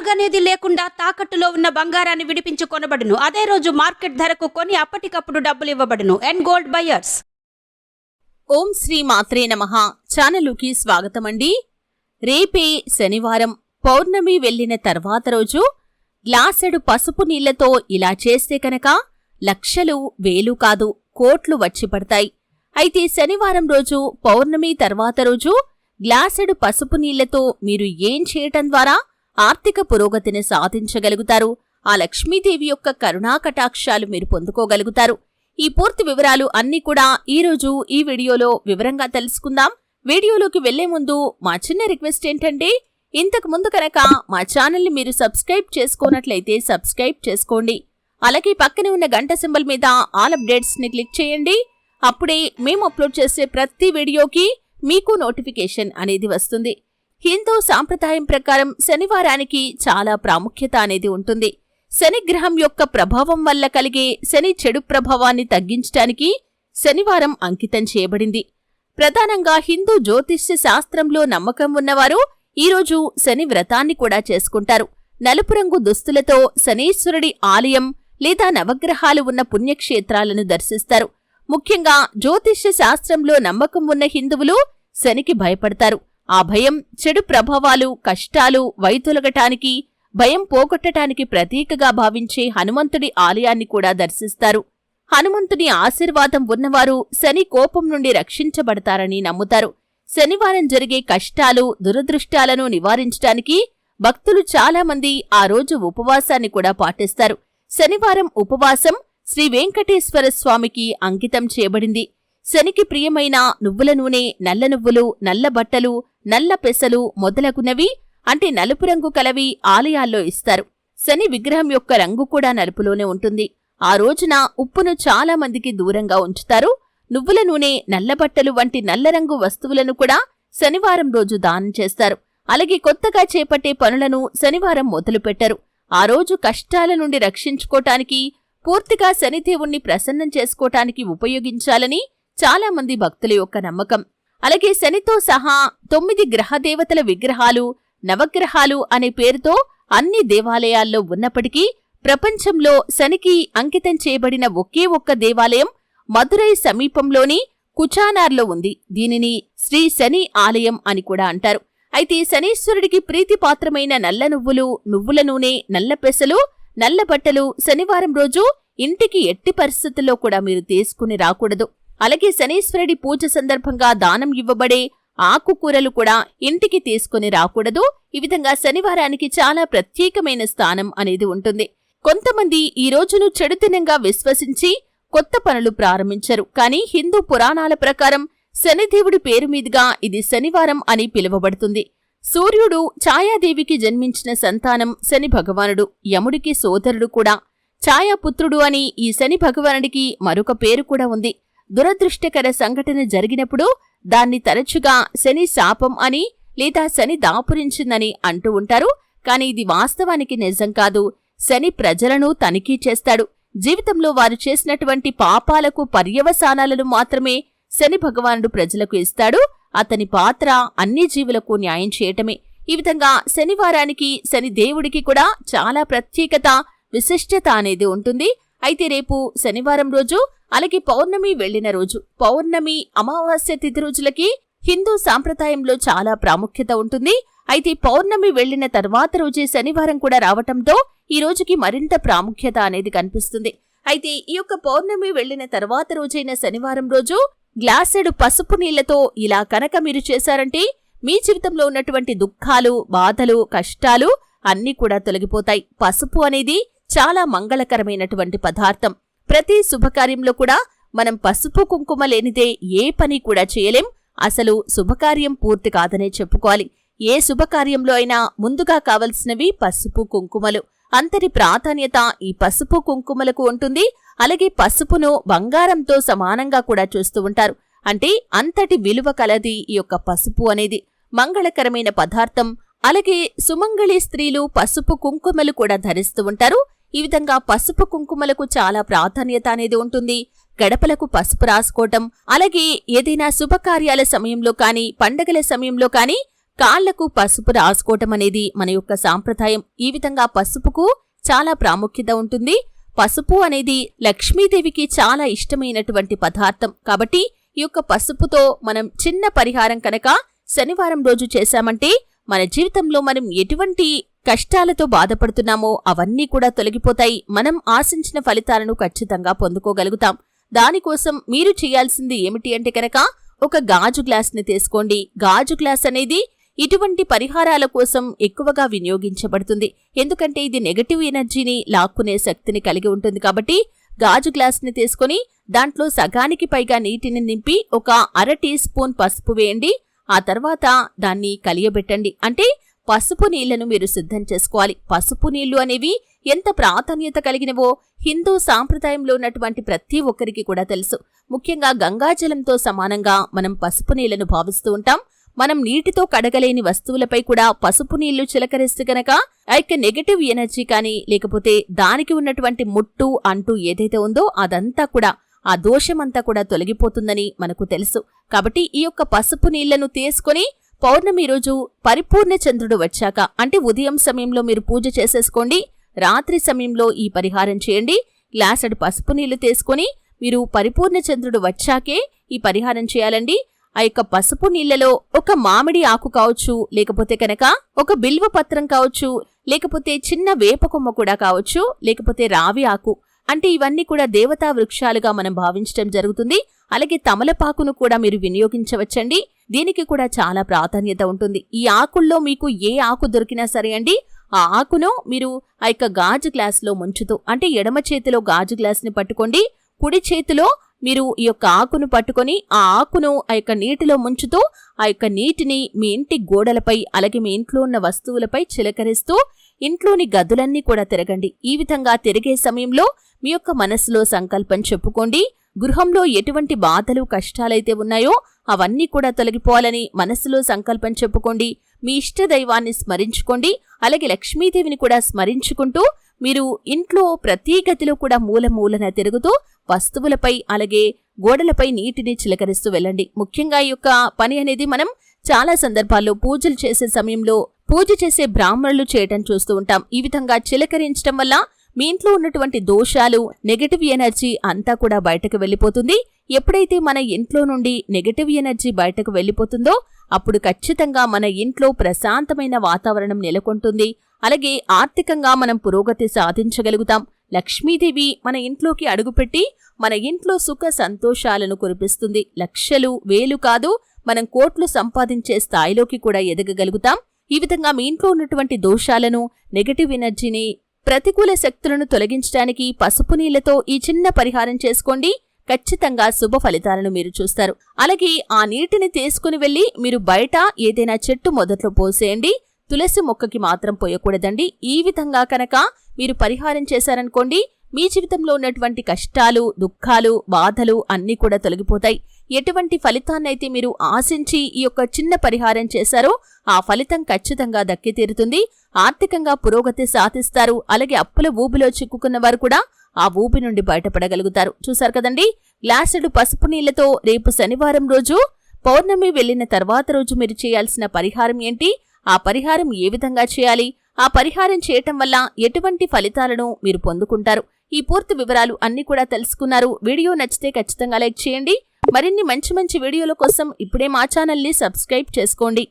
అడుగనేది లేకుండా తాకట్టులో ఉన్న బంగారాన్ని విడిపించి కొనబడును అదే రోజు మార్కెట్ ధరకు కొని అప్పటికప్పుడు డబ్బులు ఇవ్వబడును. అండ్ గోల్డ్ బయర్స్ ఓం శ్రీ మాత్రే నమః. ఛానలుకి స్వాగతమండి. రేపే శనివారం పౌర్ణమి వెళ్ళిన తర్వాత రోజు గ్లాసెడు పసుపు నీళ్ళతో ఇలా చేస్తే కనుక లక్షలు వేలు కాదు కోట్లు వచ్చి పడతాయి. అయితే శనివారం రోజు పౌర్ణమి తర్వాత రోజు గ్లాసెడు పసుపు నీళ్ళతో మీరు ఏం చేయటం ద్వారా ఆర్థిక పురోగతిని సాధించగలుగుతారు. ఆ లక్ష్మీదేవి యొక్క కరుణా కటాక్షాలు మీరు పొందుకోగలుగుతారు. ఈ పూర్తి వివరాలు అన్నీ కూడా ఈరోజు ఈ వీడియోలో వివరంగా తెలుసుకుందాం. వీడియోలోకి వెళ్ళే ముందు మా చిన్న రిక్వెస్ట్ ఏంటంటే ఇంతకు ముందు కనుక మా ఛానల్ని మీరు సబ్స్క్రైబ్ చేసుకోనట్లయితే సబ్స్క్రైబ్ చేసుకోండి. అలాగే పక్కనే ఉన్న గంట సింబల్ మీద ఆల్ అప్డేట్స్ని క్లిక్ చేయండి. అప్పుడే మేము అప్లోడ్ చేసే ప్రతి వీడియోకి మీకు నోటిఫికేషన్ అనేది వస్తుంది. హిందూ సాంప్రదాయం ప్రకారం శనివారానికి చాలా ప్రాముఖ్యత అనేది ఉంటుంది. శనిగ్రహం యొక్క ప్రభావం వల్ల కలిగే శని చెడు ప్రభావాన్ని తగ్గించటానికి శనివారం అంకితం చేయబడింది. ప్రధానంగా హిందూ జ్యోతిష్య శాస్త్రంలో నమ్మకం ఉన్నవారు ఈరోజు శని వ్రతాన్ని కూడా చేసుకుంటారు. నలుపు రంగు దుస్తులతో శనీశ్వరుడి ఆలయం లేదా నవగ్రహాలు ఉన్న పుణ్యక్షేత్రాలను దర్శిస్తారు. ముఖ్యంగా జ్యోతిష్య శాస్త్రంలో నమ్మకం ఉన్న హిందువులు శనికి భయపడతారు. ఆ భయం చెడు ప్రభావాలు కష్టాలు వైతొలగటానికి భయం పోగొట్టటానికి ప్రతీకగా భావించే హనుమంతుడి ఆలయాన్ని కూడా దర్శిస్తారు. హనుమంతుని ఆశీర్వాదం ఉన్నవారు శని కోపం నుండి రక్షించబడతారని నమ్ముతారు. శనివారం జరిగే కష్టాలు దురదృష్టాలను నివారించటానికి భక్తులు చాలామంది ఆ రోజు ఉపవాసాన్ని కూడా పాటిస్తారు. శనివారం ఉపవాసం శ్రీ వెంకటేశ్వర స్వామికి అంకితం చేయబడింది. శనికి ప్రియమైన నువ్వుల నూనె నల్ల నువ్వులు నల్ల బట్టలు నల్ల పెసలు మొదలగునవి అంటే నలుపు రంగు కలవి ఆలయాల్లో ఇస్తారు. శని విగ్రహం యొక్క రంగు కూడా నలుపులోనే ఉంటుంది. ఆ రోజున ఉప్పును చాలా మందికి దూరంగా ఉంచుతారు. నువ్వుల నూనె నల్లబట్టలు వంటి నల్ల రంగు వస్తువులను కూడా శనివారం రోజు దానం చేస్తారు. అలాగే కొత్తగా చేపట్టే పనులను శనివారం మొదలుపెట్టరు ఆ రోజు కష్టాల నుండి రక్షించుకోటానికి పూర్తిగా శనిదేవుణ్ణి ప్రసన్నం చేసుకోటానికి ఉపయోగించాలని చాలామంది భక్తుల యొక్క నమ్మకం. అలాగే శనితో సహా తొమ్మిది గ్రహదేవతల విగ్రహాలు నవగ్రహాలు అనే పేరుతో అన్ని దేవాలయాల్లో ఉన్నప్పటికీ ప్రపంచంలో శనికి అంకితం చేయబడిన ఒకే ఒక్క దేవాలయం మధురై సమీపంలోని కుచానార్లో ఉంది. దీనిని శ్రీ శని ఆలయం అని కూడా అంటారు. అయితే శనీశ్వరుడికి ప్రీతిపాత్రమైన నల్ల నువ్వులు నువ్వుల నూనె నల్ల పెసలు నల్ల బట్టలు శనివారం రోజు ఇంటికి ఎట్టి పరిస్థితుల్లో కూడా మీరు తీసుకుని రాకూడదు. అలాగే శనీశ్వరుడి పూజ సందర్భంగా దానం ఇవ్వబడే ఆకుకూరలు కూడా ఇంటికి తీసుకుని రాకూడదు. ఈ విధంగా శనివారానికి చాలా ప్రత్యేకమైన స్థానం అనేది ఉంటుంది. కొంతమంది ఈ రోజును చెడుతనంగా విశ్వసించి కొత్త పనులు ప్రారంభించరు. కానీ హిందూ పురాణాల ప్రకారం శనిదేవుడి పేరు మీదుగా ఇది శనివారం అని పిలువబడుతుంది. సూర్యుడు ఛాయాదేవికి జన్మించిన సంతానం శని భగవానుడు. యముడికి సోదరుడు కూడా ఛాయాపుత్రుడు అని ఈ శని భగవానుడికి మరొక పేరు కూడా ఉంది. దురదృష్టకర సంఘటన జరిగినప్పుడు దాన్ని తరచుగా శని శాపం అని లేదా శని దాపురించిందని అంటూ ఉంటారు. కాని ఇది వాస్తవానికి నిజం కాదు. శని ప్రజలను తనిఖీ చేస్తాడు. జీవితంలో వారు చేసినటువంటి పాపాలకు పర్యవసానాలను మాత్రమే శని భగవానుడు ప్రజలకు ఇస్తాడు. అతని పాత్ర అన్ని జీవులకు న్యాయం చేయటమే. ఈ విధంగా శనివారానికి శని దేవుడికి కూడా చాలా ప్రత్యేకత విశిష్టత అనేది ఉంటుంది. అయితే రేపు శనివారం రోజు అలాగే పౌర్ణమి వెళ్ళిన రోజు. పౌర్ణమి అమావాస్య తిథి రోజులకి హిందూ సాంప్రదాయంలో చాలా ప్రాముఖ్యత ఉంటుంది. అయితే పౌర్ణమి వెళ్ళిన తర్వాత రోజే శనివారం కూడా రావటంతో ఈ రోజుకి మరింత ప్రాముఖ్యత అనేది కనిపిస్తుంది. అయితే ఈ యొక్క పౌర్ణమి వెళ్ళిన తర్వాత రోజైన శనివారం రోజు గ్లాసెడు పసుపు నీళ్ళతో ఇలా కనుక మీరు చేశారంటే మీ జీవితంలో ఉన్నటువంటి దుఃఖాలు బాధలు కష్టాలు అన్నీ కూడా తొలగిపోతాయి. పసుపు అనేది చాలా మంగళకరమైనటువంటి పదార్థం. ప్రతి శుభకార్యంలో కూడా మనం పసుపు కుంకుమ లేనిదే ఏ పని కూడా చేయలేం. అసలు శుభకార్యం పూర్తి కాదనే చెప్పుకోవాలి. ఏ శుభకార్యంలో అయినా ముందుగా కావలసినవి పసుపు కుంకుమలు. అంతటి ప్రాధాన్యత ఈ పసుపు కుంకుమలకు ఉంటుంది. అలాగే పసుపును బంగారంతో సమానంగా కూడా చూస్తూ ఉంటారు. అంటే అంతటి విలువ కలది ఈ యొక్క పసుపు అనేది. మంగళకరమైన పదార్థం. అలాగే సుమంగళి స్త్రీలు పసుపు కుంకుమలు కూడా ధరిస్తూ ఉంటారు. ఈ విధంగా పసుపు కుంకుమలకు చాలా ప్రాధాన్యత అనేది ఉంటుంది. గడపలకు పసుపు రాసుకోవటం అలాగే ఏదైనా శుభకార్యాల సమయంలో కానీ పండగల సమయంలో కానీ కాళ్ళకు పసుపు రాసుకోవటం అనేది మన యొక్క సాంప్రదాయం. ఈ విధంగా పసుపుకు చాలా ప్రాముఖ్యత ఉంటుంది. పసుపు అనేది లక్ష్మీదేవికి చాలా ఇష్టమైనటువంటి పదార్థం. కాబట్టి ఈ యొక్క పసుపుతో మనం చిన్న పరిహారం కనుక శనివారం రోజు చేశామంటే మన జీవితంలో మనం ఎటువంటి కష్టాలతో బాధపడుతున్నామో అవన్నీ కూడా తొలగిపోతాయి. మనం ఆశించిన ఫలితాలను ఖచ్చితంగా పొందుకోగలుగుతాం. దానికోసం మీరు చేయాల్సింది ఏమిటి అంటే కనుక ఒక గాజు గ్లాస్ని తీసుకోండి. గాజు గ్లాస్ అనేది ఇటువంటి పరిహారాల కోసం ఎక్కువగా వినియోగించబడుతుంది. ఎందుకంటే ఇది నెగటివ్ ఎనర్జీని లాక్కునే శక్తిని కలిగి ఉంటుంది కాబట్టి గాజు గ్లాస్ని తీసుకొని దాంట్లో సగానికి పైగా నీటిని నింపి ఒక అర టీ స్పూన్ పసుపు వేయండి. ఆ తర్వాత దాన్ని కలియబెట్టండి. అంటే పసుపు నీళ్ళను మీరు సిద్ధం చేసుకోవాలి. పసుపు నీళ్ళు అనేవి ఎంత ప్రాధాన్యత కలిగినవో హిందూ సాంప్రదాయంలో ఉన్నటువంటి ప్రతి ఒక్కరికి కూడా తెలుసు. ముఖ్యంగా గంగాజలంతో సమానంగా మనం పసుపు నీళ్ళను భావిస్తూ ఉంటాం. మనం నీటితో కడగలేని వస్తువులపై కూడా పసుపు నీళ్ళు చిలకరిస్తే గనక ఐక నెగటివ్ ఎనర్జీ కానీ లేకపోతే దానికి ఉన్నటువంటి ముట్టు అంటూ ఏదైతే ఉందో అదంతా కూడా ఆ దోషమంతా కూడా తొలగిపోతుందని మనకు తెలుసు. కాబట్టి ఈ యొక్క పసుపు నీళ్ళను తీసుకొని పౌర్ణమి రోజు పరిపూర్ణ చంద్రుడు వచ్చాక అంటే ఉదయం సమయంలో మీరు పూజ చేసేసుకోండి రాత్రి సమయంలో ఈ పరిహారం చేయండి గ్లాసెడు పసుపు నీళ్ళు తీసుకొని మీరు పరిపూర్ణ చంద్రుడు వచ్చాకే ఈ పరిహారం చేయాలండి. ఆ యొక్క పసుపు నీళ్ళలో ఒక మామిడి ఆకు కావచ్చు లేకపోతే కనుక ఒక బిల్వ పత్రం కావచ్చు లేకపోతే చిన్న వేప కొమ్మ కూడా కావచ్చు లేకపోతే రావి ఆకు. అంటే ఇవన్నీ కూడా దేవతా వృక్షాలుగా మనం భావించడం జరుగుతుంది. అలాగే తమలపాకును కూడా మీరు వినియోగించవచ్చండి. దీనికి కూడా చాలా ప్రాధాన్యత ఉంటుంది. ఈ ఆకుల్లో మీకు ఏ ఆకు దొరికినా సరే అండి ఆ ఆకును మీరు ఆ యొక్క గాజు గ్లాస్లో ముంచుతూ అంటే ఎడమ చేతిలో గాజు గ్లాస్ని పట్టుకోండి. కుడి చేతిలో మీరు ఈ యొక్క ఆకును పట్టుకొని ఆ ఆకును ఆ యొక్క నీటిలో ముంచుతూ ఆ యొక్క నీటిని మీ ఇంటి గోడలపై అలాగే మీ ఇంట్లో ఉన్న వస్తువులపై చిలకరిస్తూ ఇంట్లోని గదులన్నీ కూడా తిరగండి. ఈ విధంగా తిరిగే సమయంలో మీ యొక్క మనసులో సంకల్పం చెప్పుకోండి. గృహంలో ఎటువంటి బాధలు కష్టాలైతే ఉన్నాయో అవన్నీ కూడా తొలగిపోవాలని మనసులో సంకల్పం చెప్పుకోండి. మీ ఇష్ట దైవాన్ని స్మరించుకోండి. అలాగే లక్ష్మీదేవిని కూడా స్మరించుకుంటూ మీరు ఇంట్లో ప్రతి గదిలో కూడా మూల మూలన తిరుగుతూ వస్తువులపై అలాగే గోడలపై నీటిని చిలకరిస్తూ వెళ్ళండి. ముఖ్యంగా ఈ యొక్క పని అనేది మనం చాలా సందర్భాల్లో పూజలు చేసే సమయంలో పూజ చేసే బ్రాహ్మణులు చేయటం చూస్తూ ఉంటాం. ఈ విధంగా చిలకరించడం వల్ల మీ ఇంట్లో ఉన్నటువంటి దోషాలు నెగటివ్ ఎనర్జీ అంతా కూడా బయటకు వెళ్ళిపోతుంది. ఎప్పుడైతే మన ఇంట్లో నుండి నెగటివ్ ఎనర్జీ బయటకు వెళ్ళిపోతుందో అప్పుడు ఖచ్చితంగా మన ఇంట్లో ప్రశాంతమైన వాతావరణం నెలకొంటుంది. అలాగే ఆర్థికంగా మనం పురోగతి సాధించగలుగుతాం. లక్ష్మీదేవి మన ఇంట్లోకి అడుగుపెట్టి మన ఇంట్లో సుఖ సంతోషాలను కురిపిస్తుంది. లక్షలు వేలు కాదు మనం కోట్లు సంపాదించే స్థాయిలోకి కూడా ఎదగగలుగుతాం. ఈ విధంగా మీ ఇంట్లో ఉన్నటువంటి దోషాలను నెగటివ్ ఎనర్జీని ప్రతికూల శక్తులను తొలగించడానికి పసుపు నీళ్ళతో ఈ చిన్న పరిహారం చేసుకోండి. ఖచ్చితంగా శుభ ఫలితాలను మీరు చూస్తారు. అలాగే ఆ నీటిని తీసుకుని వెళ్ళి మీరు బయట ఏదైనా చెట్టు మొదట్లో పోసేయండి. తులసి మొక్కకి మాత్రం పోయకూడదండి. ఈ విధంగా కనుక మీరు పరిహారం చేశారనుకోండి మీ జీవితంలో ఉన్నటువంటి కష్టాలు దుఃఖాలు బాధలు అన్నీ కూడా తొలగిపోతాయి. ఎటువంటి ఫలితాన్నైతే మీరు ఆశించి ఈ యొక్క చిన్న పరిహారం చేశారో ఆ ఫలితం ఖచ్చితంగా దక్కి తీరుతుంది ఆర్థికంగా పురోగతి సాధిస్తారు. అలాగే అప్పుల ఊబిలో చిక్కుకున్న వారు కూడా ఆ ఊబి నుండి బయటపడగలుగుతారు. చూశారు కదండి? గ్లాసుడు పసుపు నీళ్ళతో రేపు శనివారం రోజు పౌర్ణమి వెళ్ళిన తర్వాత రోజు మీరు చేయాల్సిన పరిహారం ఏంటి? ఆ పరిహారం ఏ విధంగా చేయాలి? ఆ పరిహారం చేయటం వల్ల ఎటువంటి ఫలితాలను మీరు పొందుకుంటారు? ఈ పూర్తి వివరాలు అన్ని కూడా తెలుసుకున్నారు. వీడియో నచ్చితే ఖచ్చితంగా లైక్ చేయండి. మరిన్ని మంచి మంచి వీడియోల కోసం ఇప్పుడే మా ఛానల్ని సబ్స్క్రైబ్ చేసుకోండి.